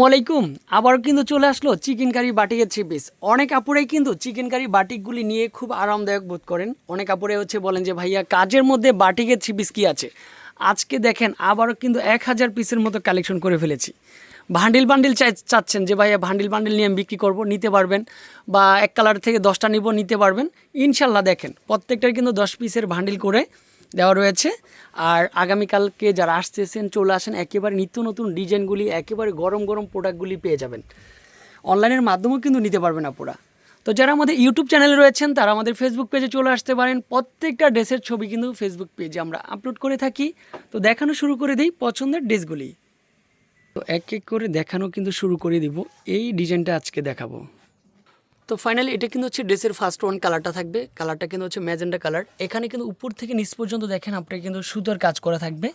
ওয়ালাইকুম আবারও কিন্তু চলে আসলো চিকেন কারি বাটিকের থ্রি পিস অনেক আপুরাই কিন্তু চিকেন কারি বাটিকগুলি নিয়ে খুব আরামদায়ক বোধ করেন। অনেক আপুরাই হচ্ছে বলেন যে, ভাইয়া, কাজের মধ্যে বাটিকের থ্রি পিস কী আছে? আজকে দেখেন আবারও কিন্তু এক হাজার পিসের মতো কালেকশন করে ফেলেছি। ভান্ডিল বান্ডিল চাই, চাচ্ছেন যে, ভাইয়া, ভান্ডিল বান্ডিল নিয়ে আমি বিক্রি করব, নিতে পারবেন বা এক কালার থেকে দশটা নিব, নিতে পারবেন। ইনশাল্লাহ দেখেন প্রত্যেকটার কিন্তু দশ পিসের ভান্ডিল করে দেওয়া রয়েছে। আর আগামীকালকে যারা আসতেছেন, চলে আসেন, একেবারে নিত্য নতুন ডিজাইনগুলি, একেবারে গরম গরম প্রোডাক্টগুলি পেয়ে যাবেন। অনলাইনের মাধ্যমেও কিন্তু নিতে পারবেন আপনারা। তো যারা আমাদের ইউটিউব চ্যানেলে রয়েছেন, তারা আমাদের ফেসবুক পেজে চলে আসতে পারেন। প্রত্যেকটা ড্রেসের ছবি কিন্তু ফেসবুক পেজে আমরা আপলোড করে থাকি। তো দেখানো শুরু করে দিই পছন্দের ড্রেসগুলি। তো এক এক করে দেখানো কিন্তু শুরু করে দিব। এই ডিজাইনটা আজকে দেখাবো। তো ফাইনালি এটা কিন্তু হচ্ছে ড্রেসের ফার্স্ট ওয়ান কালারটা থাকবে। কালারটা কিন্তু হচ্ছে ম্যাজেন্ডা কালার এখানে কিন্তু উপর থেকে নিচ পর্যন্ত দেখেন আপনার কিন্তু সুতোর কাজ করা থাকবে।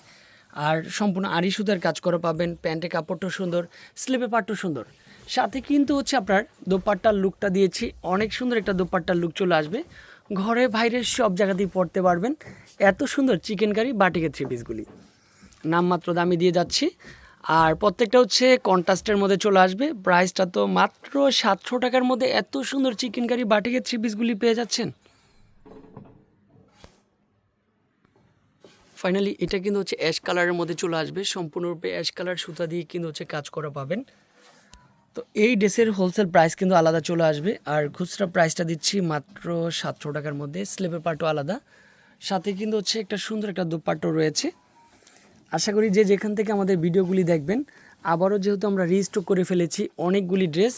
আর সম্পূর্ণ আড়ি সুতার কাজ করা পাবেন, প্যান্টের কাপড়টাও সুন্দর স্লিপে পাটটাও সুন্দর। সাথে কিন্তু হচ্ছে আপনার দোপাট্টার লুকটা দিয়েছি। অনেক সুন্দর একটা দোপাট্টার লুক চলে আসবে। ঘরে বাইরে সব জায়গাতেই পড়তে পারবেন। এত সুন্দর চিকেন কারি বাটিকের থ্রি পিসগুলি নামমাত্র দামে দিয়ে যাচ্ছি। আর প্রত্যেকটা হচ্ছে কন্ট্রাস্টের মধ্যে চলে আসবে। প্রাইসটা তো মাত্র সাতশো টাকার মধ্যে এত সুন্দর চিকেন কারি বাটিকের থ্রি পিসগুলি পেয়ে যাচ্ছেন। ফাইনালি এটা কিন্তু হচ্ছে অ্যাশ কালারের মধ্যে চলে আসবে। সম্পূর্ণরূপে অ্যাশ কালার সুতা দিয়ে কিন্তু হচ্ছে কাজ করা পাবেন। তো এই ড্রেসের হোলসেল প্রাইস কিন্তু আলাদা চলে আসবে। আর খুচরা প্রাইসটা দিচ্ছি মাত্র সাতশো টাকার মধ্যে। স্লেপের পাটও আলাদা। সাথে কিন্তু হচ্ছে একটা সুন্দর একটা দুপাট্টো রয়েছে। আশা করি যে যেখান থেকে আমাদের ভিডিওগুলি দেখবেন, আবারও যেহেতু আমরা রিস্টক করে ফেলেছি অনেকগুলি ড্রেস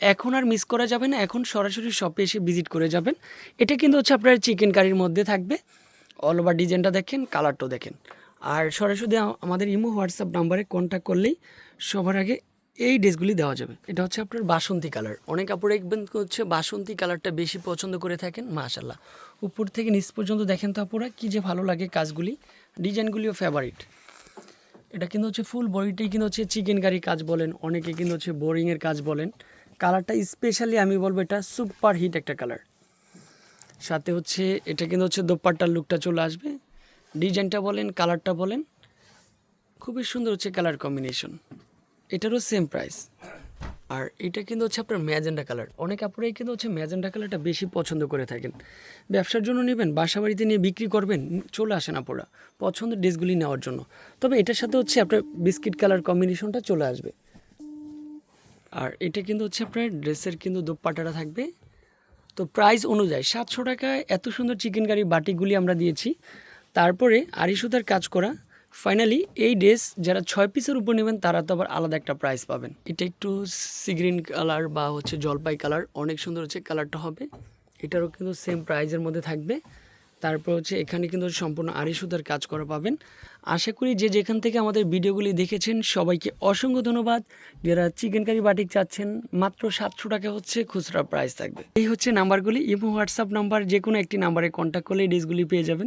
এখন আর মিস করা যাবে না, এখন সরাসরি শপে এসে ভিজিট করে যাবেন। এটা কিন্তু হচ্ছে আপনার চিকেন কারির মধ্যে থাকবে। অল ওভার ডিজাইনটা দেখেন কালারটাও দেখেন। আর সরাসরি আমাদের ইমো হোয়াটসঅ্যাপ নাম্বারে কন্ট্যাক্ট করলেই সবার আগে এই ড্রেসগুলি দেওয়া যাবে। এটা হচ্ছে আপনার বাসন্তী কালার অনেক কাপড় দেখবেন হচ্ছে, বাসন্তী কালারটা বেশি পছন্দ করে থাকেন মাশাল্লাহ উপর থেকে নিচ পর্যন্ত দেখেন তো আপুরা, কী যে ভালো লাগে কাজগুলি। ডিজাইনগুলিও ফেভারিট এটা কিন্তু হচ্ছে ফুল বডিটাই কিন্তু হচ্ছে চিকেন কারি কাজ বলেন, অনেকে কিন্তু হচ্ছে বোরিংয়ের কাজ বলেন। কালারটা স্পেশালি আমি বলব এটা সুপার হিট একটা কালার সাথে হচ্ছে এটা কিন্তু হচ্ছে দোপাট্টার লুকটা চলে আসবে। ডিজাইনটা বলেন কালারটা বলেন, খুবই সুন্দর হচ্ছে কালার কম্বিনেশন এটারও সেম প্রাইস আর এটা কিন্তু হচ্ছে আপনার ম্যাজেন্ডা কালার। অনেক আপুরাই কিন্তু হচ্ছে ম্যাজেন্ডা কালারটা বেশি পছন্দ করে থাকেন। ব্যবসার জন্য নেবেন বাসা বাড়িতে নিয়ে বিক্রি করবেন, চলে আসেন আপুরা পছন্দের ড্রেসগুলি নেওয়ার জন্য। তবে এটার সাথে হচ্ছে আপনার বিস্কিট কালার কম্বিনেশনটা চলে আসবে। আর এটা কিন্তু হচ্ছে আপনার ড্রেসের কিন্তু দোপাট্টাটা থাকবে। তো প্রাইস অনুযায়ী সাতশো টাকায় এত সুন্দর চিকেন কারি বাটিগুলি আমরা দিয়েছি। তারপরে আড়ি সুতার কাজ করা। ফাইনালি এই ড্রেস যারা ছয় পিসের উপর নেবেন, তারা তো আবার আলাদা একটা প্রাইস পাবেন। এটা একটু সিগ্রিন কালার বা হচ্ছে জলপাই কালার অনেক সুন্দর হচ্ছে কালারটা হবে। এটারও কিন্তু সেম প্রাইজের মধ্যে থাকবে। তারপর হচ্ছে এখানে কিন্তু সম্পূর্ণ আড়ি সুতার কাজ করা পাবেন। আশা করি যে যেখান থেকে আমাদের ভিডিওগুলি দেখেছেন, সবাইকে অসংখ্য ধন্যবাদ। যারা চিকেন কারি বাটিক চাচ্ছেন, মাত্র সাতশো টাকা হচ্ছে খুচরা প্রাইস থাকবে। এই হচ্ছে নাম্বারগুলি ইমো হোয়াটসঅ্যাপ নাম্বার যে কোনো একটি নাম্বারে কন্ট্যাক্ট করলে এই ডিসগুলি পেয়ে যাবেন।